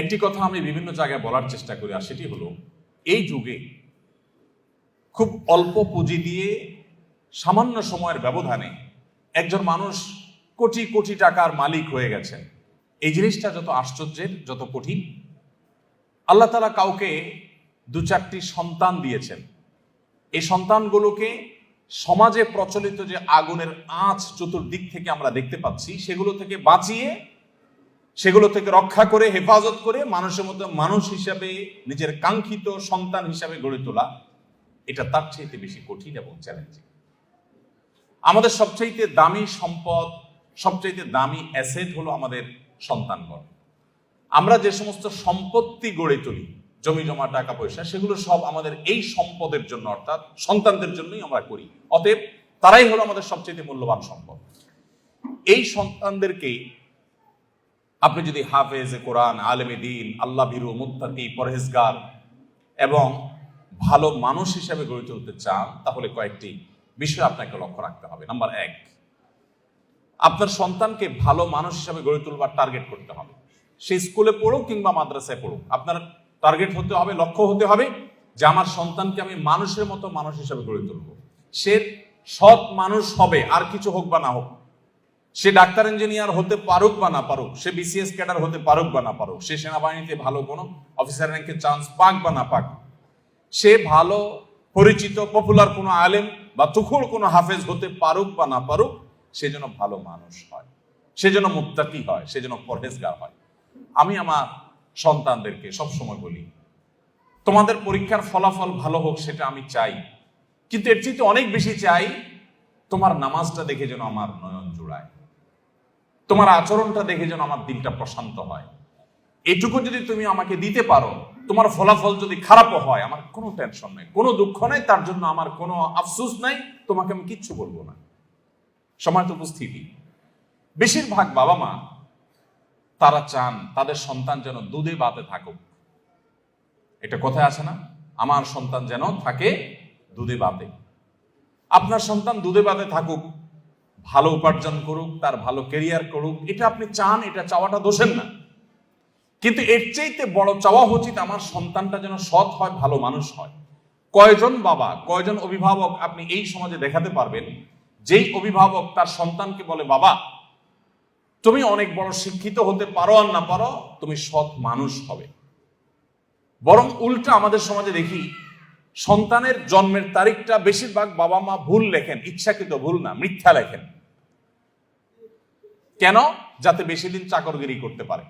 একটি কথা আমি বিভিন্ন জায়গায় বলার চেষ্টা করি, আর সেটি হলো, এই যুগে খুব অল্প পুঁজি দিয়ে সামান্য সময়ের ব্যবধানে একজন মানুষ কোটি কোটি টাকার মালিক হয়ে গেছেন। এই জিনিসটা যত আশ্চর্যের, যত কঠিন, আল্লাহ তালা কাউকে দু চারটি সন্তান দিয়েছেন। এই সন্তানগুলোকে সমাজে প্রচলিত যে আগুনের আঁচ চতুর্দিক থেকে আমরা দেখতে পাচ্ছি, সেগুলো থেকে বাঁচিয়ে সেগুলো থেকে রক্ষা করে, হেফাজত করে মানুষের মধ্যে মানুষ হিসাবে, নিজের কাঙ্ক্ষিত সন্তান হিসাবে গড়ে তোলা, এটা তার চাইতে বেশি কঠিন এবং চ্যালেঞ্জিং আমাদের সবচাইতে দামি সম্পদ, সবচাইতে দামি অ্যাসেট হলো আমাদের সন্তানগণ আমরা যে সমস্ত সম্পত্তি গড়ে তুলি, জমি, জমা, টাকা, পয়সা, সেগুলো সব আমাদের এই সম্পদের জন্য, অর্থাৎ সন্তানদের জন্যই আমরা করি। অতএব তারাই হলো আমাদের সবচেয়ে মূল্যবান সম্পদ। এই সন্তানদেরকে আপনি যদি হাফেজ কোরআন, আলেমে দিন, আল্লাহ ভীরু, মুত্তাকি, পরহেজগার এবং ভালো মানুষ হিসেবে গড়ে তুলতে চান, তাহলে কয়েকটি বিষয় আপনাকে লক্ষ্য রাখতে হবে। নাম্বার এক, আপনার সন্তানকে ভালো মানুষ হিসাবে গড়ে তুলবার টার্গেট করতে হবে। সে স্কুলে পড়ুক কিংবা মাদ্রাসায় পড়ুক, আপনার টার্গেট হতে হবে, লক্ষ্য হতে হবে যে আমার সন্তানকে আমি মানুষের মতো মানুষ হিসাবে গড়ে তুলব। সে সৎ মানুষ হবে, আর কিছু হোক বা না হোক সে ডাক্তার ইঞ্জিনিয়ার হতে পারুক বা না পারুক, সে বিসিএস ক্যাডার হতে পারুক বা না পারুক, সে সেনাবাহিনীতে ভালো কোনো অফিসার র্যাঙ্কে চান্স পাক বা না পাক, সে ভালো, পরিচিত পপুলার কোনো আলেম বা তুখুর কোনো হাফেজ হতে পারুক বা না পারুক, সে যেন ভালো মানুষ হয়, সে যেন মুত্তাকি হয়, সে যেন পরহেজগার হয়। আমি আমার সন্তানদেরকে সবসময় বলি, তোমাদের পরীক্ষার ফলাফল ভালো হোক সেটা আমি চাই, কিন্তু এর চেয়ে অনেক বেশি চাই, তোমার নামাজটা দেখে যেন আমার নয়ন জোড়ায়। তোমার আচরণটা দেখে যেন আমার দিনটা প্রশান্ত হয়। এটুকু যদি তুমি আমাকে দিতে পারো, তোমার ফলাফল যদি খারাপও হয়, আমার কোনো টেনশন নেই, কোনো দুঃখ নেই, তার জন্য আমার কোনো আফসোস নাই, তোমাকে আমি কিচ্ছু বলব না। সময় উপস্থিতি। বেশিরভাগ বাবা মা, তারা চান তাদের সন্তান যেন দুধে বাতে থাকুক। এটা কোথায় আছে না? আমার সন্তান যেন থাকে দুধে বাতে আপনার সন্তান দুধে বাতে থাকুক ভালো উপার্জন করুক, তার ভালো কেরিয়ার করুক, এটা আপনি চান, এটা চাওয়াটা দোষের না। কিন্তু এর চাইতে বড় চাওয়া উচিত আমার সন্তানটা যেন সৎ হয়, ভালো মানুষ হয়। কয়জন বাবা, কয়জন অভিভাবক আপনি এই সমাজে দেখাতে পারবেন, যেই অভিভাবক তার সন্তানকে বলে, বাবা, তুমি অনেক বড় শিক্ষিত হতে পারো আর না পারো, তুমি সৎ মানুষ হবে। বরং উল্টা আমাদের সমাজে দেখি সন্তানের জন্মের তারিখটা বেশিরভাগ বাবা মা ভুল লেখেন, ইচ্ছাকৃত ভুল না, মিথ্যা লেখেন। কেন? যাতে বেশি দিন চাকরগিরি করতে পারে।